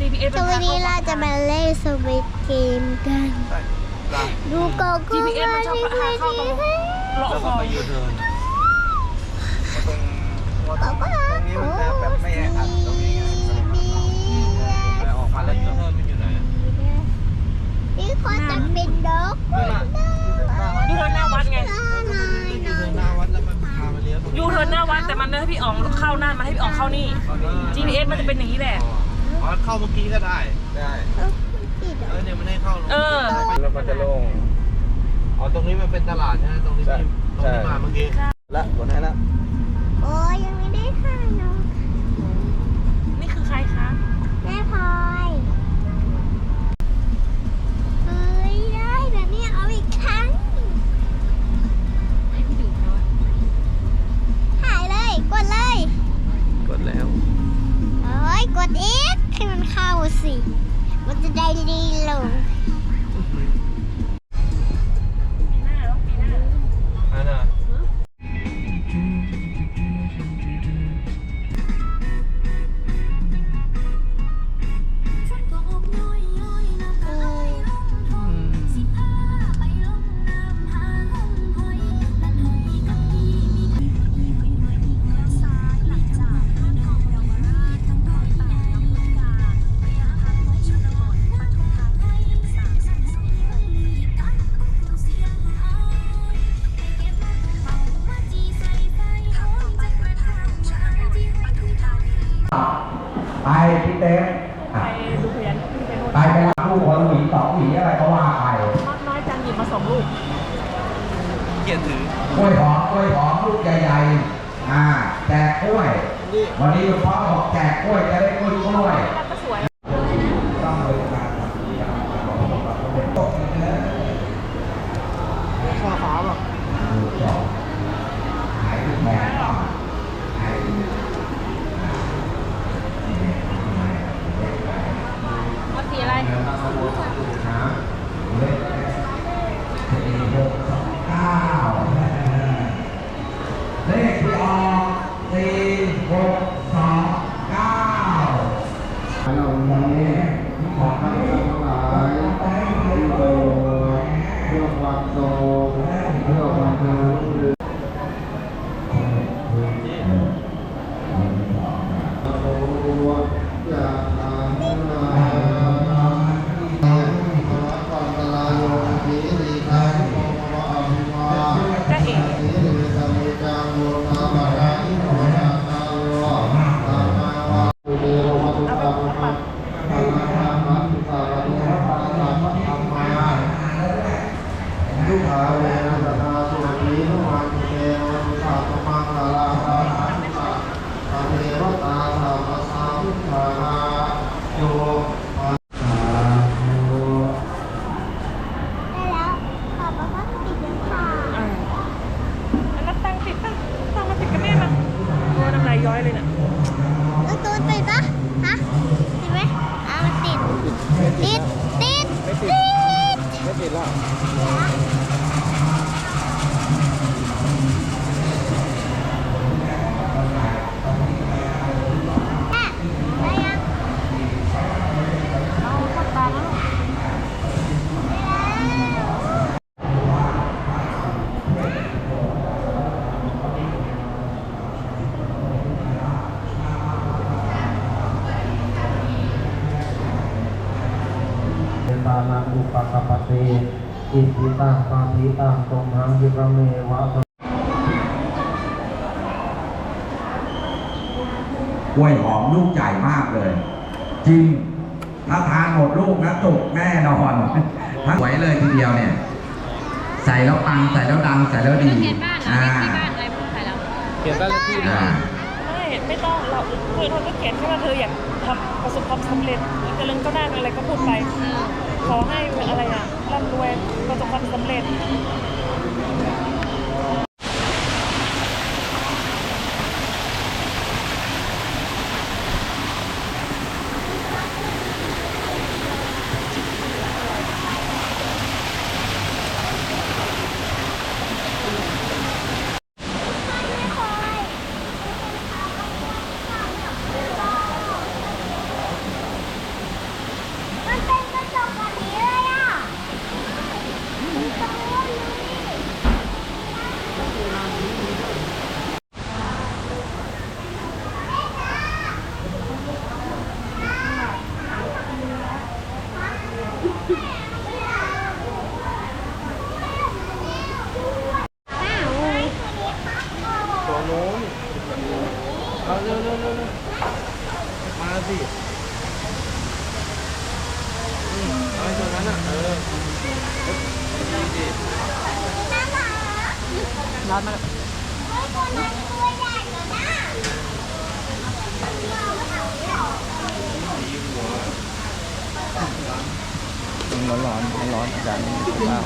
มันอ๋อ GPS สวัสดีเราจะมาเล่นสวิตเกมกัน ดูโกโก้ GPS มันชอบพาเข้าตรงเลาะแล้วคก็อไปยูเทิร์นตรงตรงโกโก้นี้มันจะแบบไม่แออัดตรงนี้ไงแต่ออกมาแล้วยูเทิร์นมันอยู่ไหนนี่เขาจะเป็นด็อกนู่นน่ะยูเทิร์นหน้าวัดไงน้อยยูน้อเทิยร์นหน้าวัดแล้วมันพามาเลี้ยวตรงยูเทิร์นหน้าวัดแต่มันให้พี่อ๋องเข้านั่นมันให้พี่อ๋องเข้านี่ GPS มันจะเป็นอย่างนี้แหละ อ๋อเข้าเมื่อกี้ก็ได้ ได้เออติดเออเนี่ยมันให้เข้าเออ แล้วมันจะโล่ง อ๋อตรงนี้มันเป็นตลาดใช่ไหมตรงนี้ที่ตรงที่มาเมื่อกี้ละกดให้ละโอ้ยยังไม่ได้ถ่ายเนาะนี่คือใครคะแม่พลอยเฮ้ยได้แบบนี้เอาอีกครั้งถ่ายเลย กดเลย กดแล้วเอ้ยกดอีกให้มัน เข้าสิ มันจะได้ดีลง วยนี่วันนี้หลวงพ่อบอกแจกกล้วยจะได้กล้วยกล้วยแล้วก็สวยต้องบริการตกเลยนะข้าวฟ้าป่ะลูกสองหายทุกแม่หายว่าสีอะไร อุปกปปติอิทิตังปาทิตังตมหังยิระเมวะกล้วยหอมลูกใหญ่มากเลย จริงถ้าทานหมดลูกนะจุกแน่นอนทั้งสวยเลยทีเดียวเนี่ย ใส่แล้วปังใส่แล้วดังใส่แล้วดีเขียนบ้านเหรออ่าเรียกที่บ้านอะไรพูดไปแล้วเขียนบ้านเลขที่ด้วยอ่าไม่ไม่ต้องเราคือเธอก็เขียนแค่ว่าเธออยากทำประสบความสำเร็จหรือเจริญก้าวหน้าอะไรก็พูดไป ขอให้อะไรอะร่ำรวยประสบความสำเร็จ มันเป็นกระจกแบบนี้เลยอะมีตรงนู้นนี่ ตัวนู้นเอาเร็วเร็วเร็วเร็วมา สิอืมเอาไอ้ตัวนั้นอะ เออดีดิร้อนมากเฮ้ยตัวนั้นตัวใหญ่เลยนะร้อนร้อนร้อนร้อนอาจารย์นี่ข้าว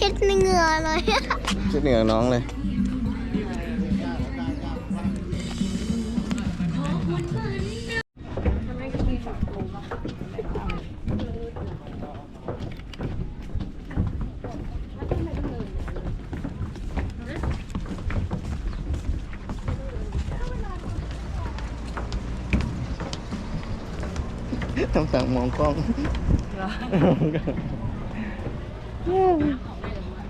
ช็ดเหงื่อเลยชุดเหนือน้องเลยต้องสั่งมองกล้อง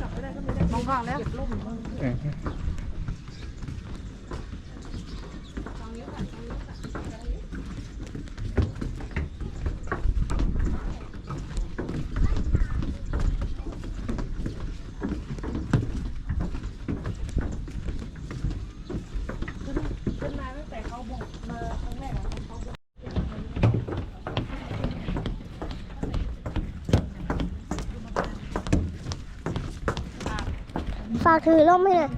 กลับไม่ได้ก็ไม่ได้มองข้างแล้ว เก็บร่ม ฝากถือร่มให้หน่อย